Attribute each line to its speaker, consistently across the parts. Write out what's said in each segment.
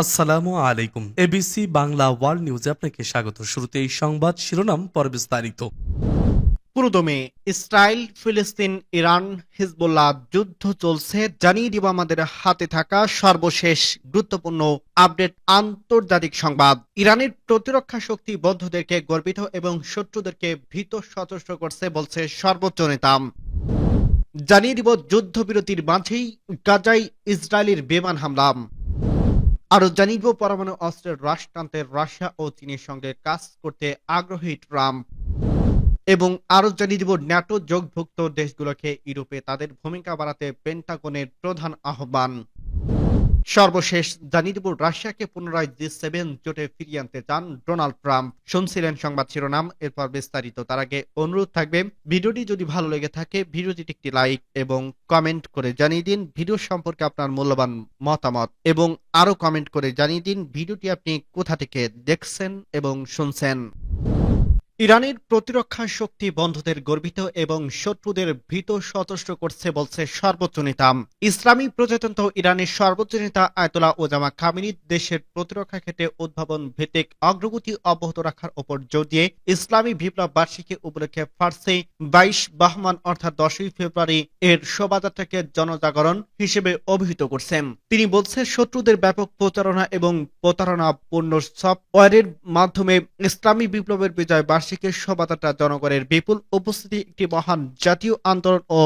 Speaker 1: আসসালামু আলাইকুম। ABC Bangla world নিউজে আপনাকে স্বাগত। শুরুতে এই সংবাদ শিরোনাম পরে বিস্তারিত।
Speaker 2: পুরোদমে ইসরায়েল, ফিলিস্তিন, ইরান, হিজবুল্লাহ যুদ্ধ চলছে। জানিয়ে দিব আমাদের হাতে থাকা সর্বশেষ গুরুত্বপূর্ণ আপডেট আন্তর্জাতিক সংবাদ। ইরানের প্রতিরক্ষা শক্তি বদ্ধদেরকে গর্বিত এবং শত্রুদেরকে ভীত সচেষ্ট করছে বলছে সর্বোচ্চ নেতা। জানিয়ে দিব যুদ্ধবিরতির মাঝেই গাজায় ইসরায়েলের বিমান হামলা। আরও জানিব, পরমাণু অস্ত্রের রাষ্ট্রান্তে রাশিয়া ও চীনের সঙ্গে কাজ করতে আগ্রহী ট্রাম্প। এবং আরও জানিয়ে দিব, ন্যাটো যোগভুক্ত দেশগুলোকে ইউরোপে তাদের ভূমিকা বাড়াতে পেন্টাগনের প্রধান আহ্বান। সর্বশেষ জানিয়ে দিব রাশিয়াকে পুনরায় জি সেভেন জোটে ফিরিয়ে আনতে চান ডোনাল্ড ট্রাম্প। শুনছিলেন সংবাদ শিরোনাম, এরপর বিস্তারিত। তার আগে অনুরোধ থাকবে, ভিডিওটি যদি ভালো লেগে থাকে ভিডিওটি একটি লাইক এবং কমেন্ট করে জানিয়ে দিন। ভিডিও সম্পর্কে আপনার মূল্যবান মতামত এবং আরও কমেন্ট করে জানিয়ে দিন। ভিডিওটি আপনি কোথা থেকে দেখছেন এবং শুনছেন? ইরানের প্রতিরক্ষা শক্তি বন্ধুদের গর্বিত এবং শত্রুদের ভীত সচেষ্ট করছে বলছে সর্বোচ্চ নেতা। ইসলামী প্রজাতন্ত্র ইরানের সর্বোচ্চ নেতা আয়তোলা ওজামা খামিনি দেশের প্রতিরক্ষা ক্ষেত্রে উদ্ভাবন ভিত্তিক অগ্রগতি অব্যাহত রাখার উপর জোর দিয়ে ইসলামী বিপ্লব বার্ষিকী উপলক্ষে ফার্সে বাইশ বাহমান অর্থাৎ দশই ফেব্রুয়ারি এর শোভাযাত্রাকে জনজাগরণ হিসেবে অভিহিত করছেন। তিনি বলছেন শত্রুদের ব্যাপক প্রচারণা এবং প্রতারণাপূর্ণ সফটওয়্যারের মাধ্যমে ইসলামী বিপ্লবের বিজয় বার্ষিকীর শোভাযাত্রা জনগণের বিপুল উপস্থিতি একটি মহান জাতীয় আন্দোলন ও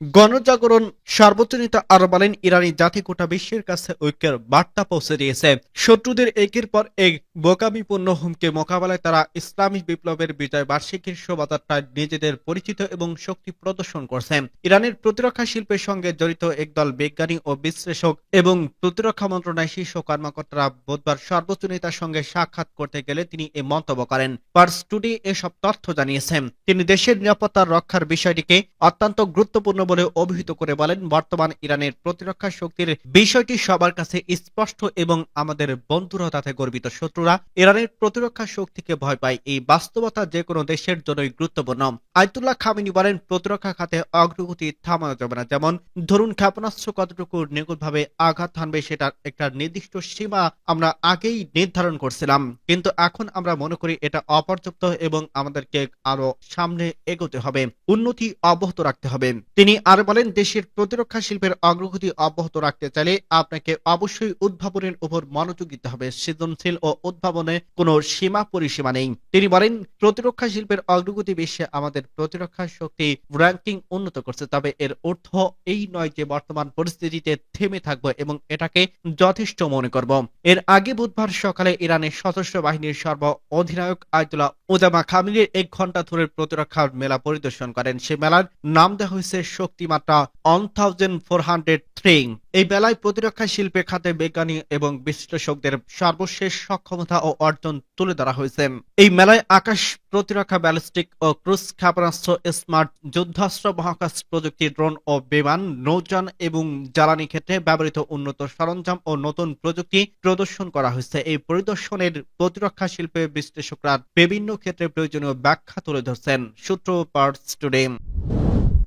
Speaker 2: গণজাগরণ সর্বোচ্চ নেতা আরও বলেন, ইরানি জাতি গোটা বিশ্বের কাছে ঐক্যের বার্তা পৌঁছে দিয়েছে। শত্রুদের একের পর এক বোকামিপূর্ণ হুমকে মোকাবেলায় তারা ইসলামী বিপ্লবের বিজয় বার্ষিকীর শোভাযাত্রায় নিজেদের পরিচিত এবং শক্তি প্রদর্শন করছে। ইরানের প্রতিরক্ষা শিল্পের সঙ্গে জড়িত একদল বিজ্ঞানী ও বিশ্লেষক এবং প্রতিরক্ষা মন্ত্রণালয় শীর্ষ কর্মকর্তারা বুধবার সর্বোচ্চ নেতার সঙ্গে সাক্ষাৎ করতে গেলে তিনি এ মন্তব্য করেন। পার্স টুডে এসব তথ্য জানিয়েছেন। তিনি দেশের নিরাপত্তা রক্ষার বিষয়টিকে অত্যন্ত গুরুত্বপূর্ণ বলে অভিহিত করে বলেন, বর্তমান ইরানের প্রতিরক্ষা শক্তির বিষয়টি সবার কাছে স্পষ্ট এবং আমাদের বন্ধুরা তাতে গর্বিত শত্রুরা। ইরানের প্রতিরক্ষা শক্তিকে ভয় পায় এই বাস্তবতা যে কোনো দেশের জন্যই গুরুত্বপূর্ণ। আয়তুল্লাহ খামিনি বলেন, প্রতিরক্ষা খাতে অগ্রগতি থামানো যাবে না। যেমন, ধরুন ক্ষেপণাস্ত্র কতটুকু নিখুঁতভাবে আঘাত হানবে সেটার একটা নির্দিষ্ট সীমা আমরা আগেই নির্ধারণ করছিলাম। কিন্তু এখন আমরা মনে করি এটা অপর্যাপ্ত এবং আমাদেরকে আরও সামনে এগোতে হবে, উন্নতি অব্যাহত রাখতে হবে। তিনি আরও বলেন, দেশের প্রতিরক্ষা শিল্পের অগ্রগতি অব্যাহত রাখতে চাইলে আপনাকে অবশ্যই উদ্ভাবনের উপর মনোযোগ দিতে হবে। সৃজনশীল ও উদ্ভাবনে কোনো সীমা পরিসীমা নেই। তিনি বলেন, প্রতিরক্ষা শিল্পের অগ্রগতি বিশ্বে আমাদের প্রতিরক্ষা শক্তি র্যাঙ্কিং উন্নত করছে, তবে এর অর্থ এই নয় যে বর্তমান পরিস্থিতিতে থেমে থাকব এবং এটাকে যথেষ্ট মনে করব। এর আগে বুধবার সকালে ইরানের সশস্ত্র বাহিনীর সর্ব অধিনায়ক আয়তুল্লাহ ওজামা খামিনের এক ঘণ্টা ধরে প্রতিরক্ষা মেলা পরিদর্শন করেন। সে মেলার নাম দেওয়া হয়েছে শক্তিমাত্রা one thousand four hundred three এই বেলায় প্রতিরক্ষা শিল্পে খাতে বিজ্ঞানী এবং বিশ্লেষকদের সর্বশেষ সক্ষমতা ও অর্জন তুলে ধরা হয়েছে। এই মেলায় আকাশ প্রতিরক্ষা ব্যালিস্টিক ও ক্রুজ ক্ষেপণাস্ত্র, স্মার্ট যুদ্ধাস্ত্র, মহাকাশ প্রযুক্তি, ড্রোন ও বিমান, নৌযান এবং জ্বালানি ক্ষেত্রে ব্যবহৃত উন্নত সরঞ্জাম ও নতুন প্রযুক্তি প্রদর্শন করা হয়েছে। এই পরিদর্শনের প্রতিরক্ষা শিল্পে বিশ্লেষকরা বিভিন্ন ক্ষেত্রে প্রয়োজনীয় ব্যাখ্যা তুলে ধরছেন। সূত্র পার্টস টুডে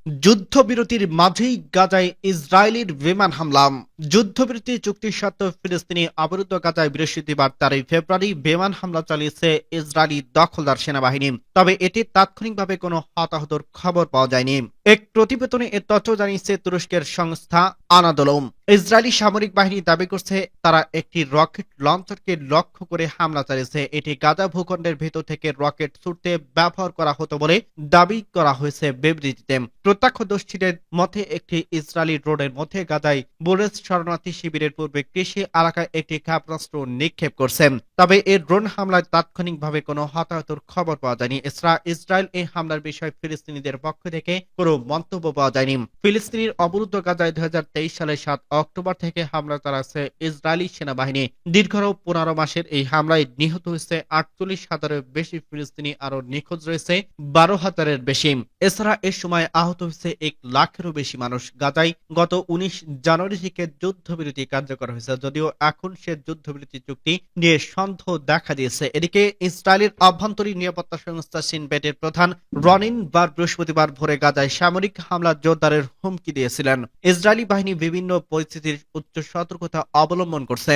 Speaker 2: যুদ্ধবিরতির মাঝেই গাজায় ইসরায়েলের বিমান হামলা। যুদ্ধবিরতি চুক্তি সত্ত্বেও ফিলিস্তিনি অবরুদ্ধ গাজায় বৃহস্পতিবার তেরোই ফেব্রুয়ারি বিমান হামলা চালিয়েছে ইসরায়েলি দখলদার সেনাবাহিনী। তবে এটি তাৎক্ষণিকভাবে কোনো হতাহতর খবর পাওয়া যায়নি। এক প্রতিবেদনে এ তথ্য জানিয়েছে তুরস্কের সংস্থা আনাদোলম। ইসরায়েলি সামরিক বাহিনী দাবি করছে, তারা একটি রকেট লঞ্চারকে লক্ষ্য করে হামলা চালিয়েছে। এটি গাজা ভূখণ্ডের ভেতর থেকে রকেট ছুটতে ব্যবহার করা হতো বলে দাবি করা হয়েছে বিবৃতিতে। প্রত্যক্ষদর্শীদের মতে, একটি ইসরায়েলি রোডের মধ্যে গাজায় বোরেস শরণার্থী শিবিরের পূর্বে কৃষি এলাকায় একটি ক্ষেপণাস্ত্র নিক্ষেপ করছে। তবে এর ড্রোন হামলায় তাৎক্ষণিকভাবে কোনো হতাহতর খবর পাওয়া যায়নি। এছাড়া ইসরায়েল এই হামলার বিষয়ে ফিলিস্তিনিদের পক্ষ থেকে কোনো মন্তব্য পাওয়া যায়নি। ফিলিস্তিনির অবরুদ্ধ গাজায় দুই সালের সাত অক্টোবর থেকে হামলা চালাচ্ছে ইসরায়েলি সেনাবাহিনী। দীর্ঘ পনেরো মাসের এই হামলায় নিহত হয়েছে আটচল্লিশ হাজারের বেশি ফিলিস্তিনি আরও নিখোঁজ রয়েছে বারো হাজারের বেশি। এছাড়া এ সময় আহত হয়েছে এক লাখেরও বেশি মানুষ। গাজায় গত উনিশ জানুয়ারি থেকে যুদ্ধবিরতি কার্যকর হয়েছে, যদিও এখন সে যুদ্ধবিরতি চুক্তি নিয়ে সন্দেহ দেখা দিয়েছে। এদিকে ইসরায়েলের আভ্যন্তরীণ নিরাপত্তা সংস্থা সিনবেটের প্রধান রনিন বার বৃহস্পতিবার ভোরে গাজায় সামরিক হামলা জোরদারের হুমকি দিয়েছিলেন। ইসরায়েলি বাহিনী বিভিন্ন পরিস্থিতির উচ্চ সতর্কতা অবলম্বন করছে।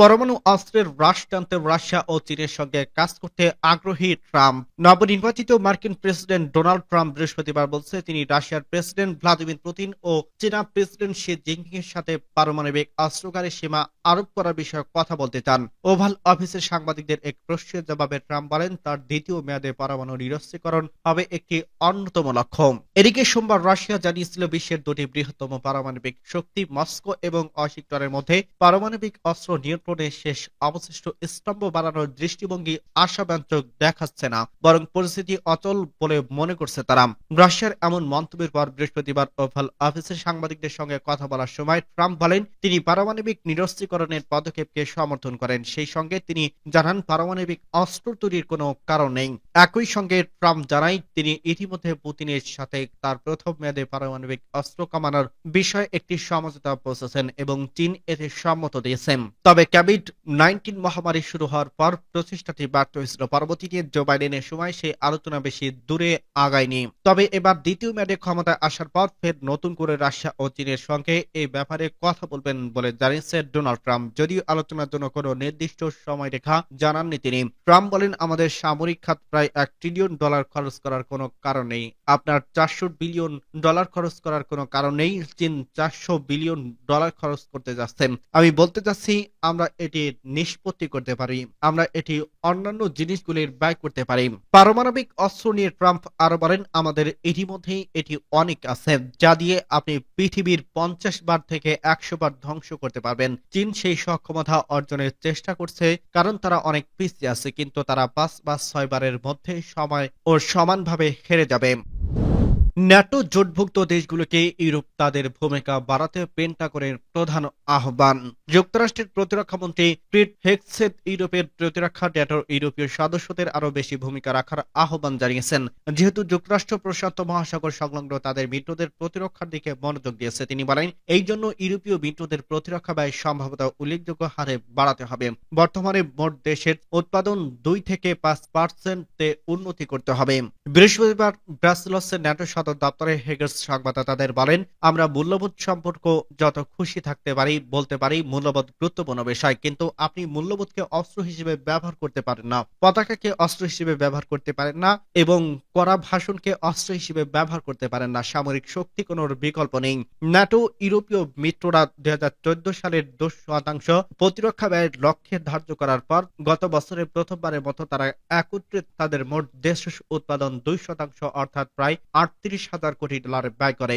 Speaker 2: পরমাণু অস্ত্রের হ্রাস টানতে রাশিয়া ও চীনের সঙ্গে কাজ করতে আগ্রহী ট্রাম্প। নবনির্বাচিত মার্কিন প্রেসিডেন্ট ডোনাল্ড ট্রাম্প বৃহস্পতিবার বলছে, তিনি রাশিয়ার প্রেসিডেন্ট ভ্লাদিমির পুতিন ও চীনা প্রেসিডেন্ট শি জিনপিং এর সাথে পারমাণবিক অস্ত্রকারের সীমা আরোপ করার বিষয়ে কথা বলতে চান। ওভাল অফিসের সাংবাদিকদের এক প্রশ্নের জবাবে ট্রাম্প বলেন, তার দ্বিতীয় মেয়াদে পরমাণু নিরস্ত্রীকরণ হবে একটি অন্যতম লক্ষ্য। এদিকে সোমবার রাশিয়া জানিয়েছিল, বিশ্বের দুটি বৃহত্তম পারমাণবিক শক্তি মস্কো এবং ওয়াশিংটনের মধ্যে পারমাণবিক অস্ত্র নিয়ন্ত্রণের শেষ অবশিষ্ট স্তম্ভ বাড়ানোর দৃষ্টিভঙ্গি আশাব্যঞ্জক দেখাচ্ছে না, বরং পরিস্থিতি অচল বলে মনে করছে তারা। রাশিয়ার এমন মন্তব্যের পর বৃহস্পতিবার ওভাল অফিসের সাংবাদিকদের সঙ্গে কথা বলার সময় ট্রাম্প বলেন, তিনি পারমাণবিক নিরস্ত্রীকরণের পদক্ষেপকে সমর্থন করেন। সেই সঙ্গে তিনি জানান, পারমাণবিক অস্ত্র তৈরির কোনো কারণ নেই। একই সঙ্গে ট্রাম্প জানাই তিনি ইতিমধ্যে পুতিনের সাথে তার প্রথম মেয়াদে পারমাণবিক অস্ত্র কমানোর বিষয়ে একটি সমঝোতা পৌঁছেছেন এবং চীন এতে সম্মত দিয়েছেন। তবে কোভিড নাইন্টিন মহামারী শুরু হওয়ার পর প্রচেষ্টাটি ব্যর্থ হয়েছিল। পরবর্তীতে জো বাইডেনের সময় সেই আলোচনা বেশি দূরে আগায়নি। তবে এবার দ্বিতীয় মেয়াদে ক্ষমতায় আসার পর ফের নতুন করে রাশিয়া ও চীনের সঙ্গে এই ব্যাপারে কথা বলবেন বলে জানিয়েছে ডোনাল্ড ট্রাম্প। যদিও আলোচনার জন্য কোনো নির্দিষ্ট সময়রেখা জানাননি তিনি। ট্রাম্প বলেন, আমাদের সামরিক খাত প্রায় এক ট্রিলিয়ন ডলার খরচ করার কোনো কারণ নেই। আপনার চারশো বিলিয়ন ডলার খরচ করার কোনো কারণ নেই। চীন চারশো বিলিয়ন ডলার খরচ করতে যাচ্ছেন। আমি বলতে চাচ্ছি, আমরা এটি নিষ্পত্তি করতে পারি, আমরা এটি অন্যান্য জিনিসগুলির ব্যয় করতে পারি। পারমাণবিক অস্ত্র নিয়ে ট্রাম্প আরও বলেন, আমাদের ইতিমধ্যেই এটি অনেক আছে, যা দিয়ে আপনি পৃথিবীর পঞ্চাশ বার থেকে একশো বার ধ্বংস করতে পারবেন। চীন সেই সক্ষমতা অর্জনের চেষ্টা করছে, কারণ তারা অনেক পিছিয়ে আছে, কিন্তু তারা পাঁচ বা ছয় বারের মধ্যে সময় ও সমানভাবে হেরে যাবে। ন্যাটো জোটভুক্ত দেশগুলোকে ইউরোপ তাদের ভূমিকা বাড়াতে পেন্টাগনের প্রধান আহ্বান। যুক্তরাষ্ট্রের প্রতিরক্ষা মন্ত্রী পিট হেক্সেট ইউরোপের প্রতিরক্ষা ন্যাটোর ইউরোপীয় সদস্যদের আরও বেশি ভূমিকা রাখার আহ্বান জানিয়েছেন। যেহেতু যুক্তরাষ্ট্র প্রশান্ত মহাসাগর সংলগ্ন তাদের মিত্রদের প্রতিরক্ষার দিকে মনোযোগ দিয়েছে, তিনি বলেন, এই জন্য ইউরোপীয় মিত্রদের প্রতিরক্ষা ব্যয় সম্ভবত উল্লেখযোগ্য হারে বাড়াতে হবে। বর্তমানে মোট দেশের উৎপাদন দুই থেকে পাঁচ পার্সেন্টে উন্নতি করতে হবে। বৃহস্পতিবার ব্রাসেলসের ন্যাটো সদর দপ্তরে হেগেস সংবাদদাতাদের বলেন, আমরা মূল্যবোধ সম্পর্ক যত খুশি থাকতে পারি, বলতে পারি মূল্যবোধ গুরুত্বপূর্ণ বিষয়, কিন্তু আপনি মূল্যবোধকে অস্ত্র হিসেবে ব্যবহার করতে পারেন না, পতাকাকে অস্ত্র হিসেবে ব্যবহার করতে পারেন না এবং করা ভাষণকে অস্ত্র হিসেবে ব্যবহার করতে পারেন না। সামরিক শক্তি কোনো বিকল্প নেই। ন্যাটো ইউরোপীয় মিত্ররা দুই হাজার চোদ্দ সালের দশ শতাংশ প্রতিরক্ষা ব্যয়ের লক্ষ্যে ধার্য করার পর গত বছরে প্রথমবারের মতো তারা একত্রে তাদের মোট দেশ উৎপাদন দুই শতাংশ, অর্থাৎ প্রায় আটত্রিশ হাজার কোটি ডলার ব্যয় করে।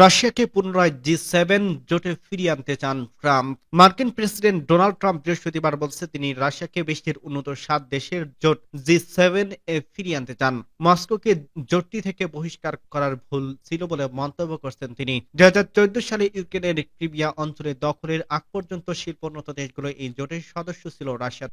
Speaker 2: রাশিয়াকে পুনরায় জি সেভেন জোটে ফিরিয়ে আনতে চান ট্রাম্প। মার্কিন প্রেসিডেন্ট ডোনাল্ড ট্রাম্প বৃহস্পতিবার বলছে, তিনি রাশিয়াকে বিশ্বের উন্নত সাত দেশের জোট জি সেভেন এ ফিরিয়ে আনতে চান। মস্কোকে জোটটি থেকে বহিষ্কার করার ভুল ছিল বলে মন্তব্য করছেন তিনি। দু হাজার চোদ্দ সালে ইউক্রেনের ক্রিমিয়া অঞ্চলে দখলের আগ পর্যন্ত শিল্পোন্নত দেশগুলো এই জোটের সদস্য ছিল রাশিয়া।